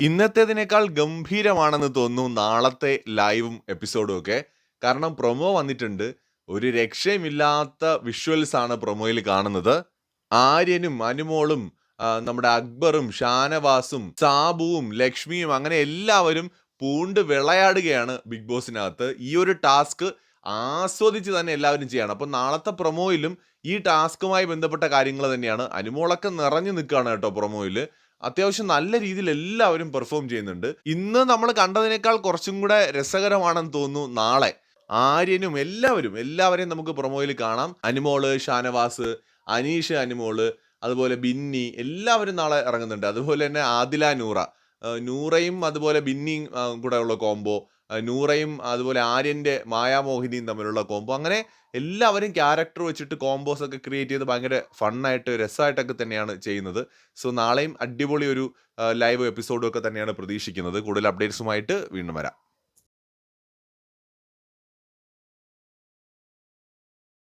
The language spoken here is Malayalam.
ഇന്നത്തേതിനേക്കാൾ ഗംഭീരമാണെന്ന് തോന്നുന്നു നാളത്തെ ലൈവും എപ്പിസോഡും ഒക്കെ കാരണം പ്രൊമോ വന്നിട്ടുണ്ട്. ഒരു രക്ഷയുമില്ലാത്ത വിഷ്വൽസ് ആണ് പ്രൊമോയിൽ കാണുന്നത്. ആര്യനും അനുമോളും നമ്മുടെ അക്ബറും ഷാനവാസും സാബുവും ലക്ഷ്മിയും അങ്ങനെ എല്ലാവരും പൂണ്ട് വിളയാടുകയാണ് ബിഗ് ബോസിനകത്ത്. ഈ ഒരു ടാസ്ക് ആസ്വദിച്ച് തന്നെ എല്ലാവരും ചെയ്യണം. അപ്പം നാളത്തെ പ്രൊമോയിലും ഈ ടാസ്കുമായി ബന്ധപ്പെട്ട കാര്യങ്ങൾ തന്നെയാണ്. അനുമോളൊക്കെ നിറഞ്ഞു നിൽക്കുകയാണ് കേട്ടോ പ്രൊമോയിൽ. അത്യാവശ്യം നല്ല രീതിയിൽ എല്ലാവരും പെർഫോം ചെയ്യുന്നുണ്ട്. ഇന്ന് നമ്മൾ കണ്ടതിനേക്കാൾ കുറച്ചും കൂടെ രസകരമാണെന്ന് തോന്നുന്നു നാളെ. ആര്യനും എല്ലാവരും എല്ലാവരെയും നമുക്ക് പ്രൊമോയിൽ കാണാം. അനുമോൾ ഷാനവാസ് അനീഷ് അനുമോൾ അതുപോലെ ബിന്നി എല്ലാവരും നാളെ ഇറങ്ങുന്നുണ്ട്. അതുപോലെ തന്നെ ആദില നൂറ. നൂറയും അതുപോലെ ബിന്നിയും കൂടെ ഉള്ള കോംബോ നൂറയും അതുപോലെ ആര്യന്റെ മായാമോഹിനിയും തമ്മിലുള്ള കോംബോ അങ്ങനെ എല്ലാവരും ക്യാരക്ടർ വെച്ചിട്ട് കോംബോസ് ഒക്കെ ക്രിയേറ്റ് ചെയ്ത് ഭയങ്കര ഫണ്ണായിട്ട് രസമായിട്ടൊക്കെ തന്നെയാണ് ചെയ്യുന്നത്. സോ നാളെയും അടിപൊളി ഒരു ലൈവ് എപ്പിസോഡും ഒക്കെ തന്നെയാണ് പ്രതീക്ഷിക്കുന്നത്. കൂടുതൽ അപ്ഡേറ്റ്സുമായിട്ട് വീണ്ടും വരാം.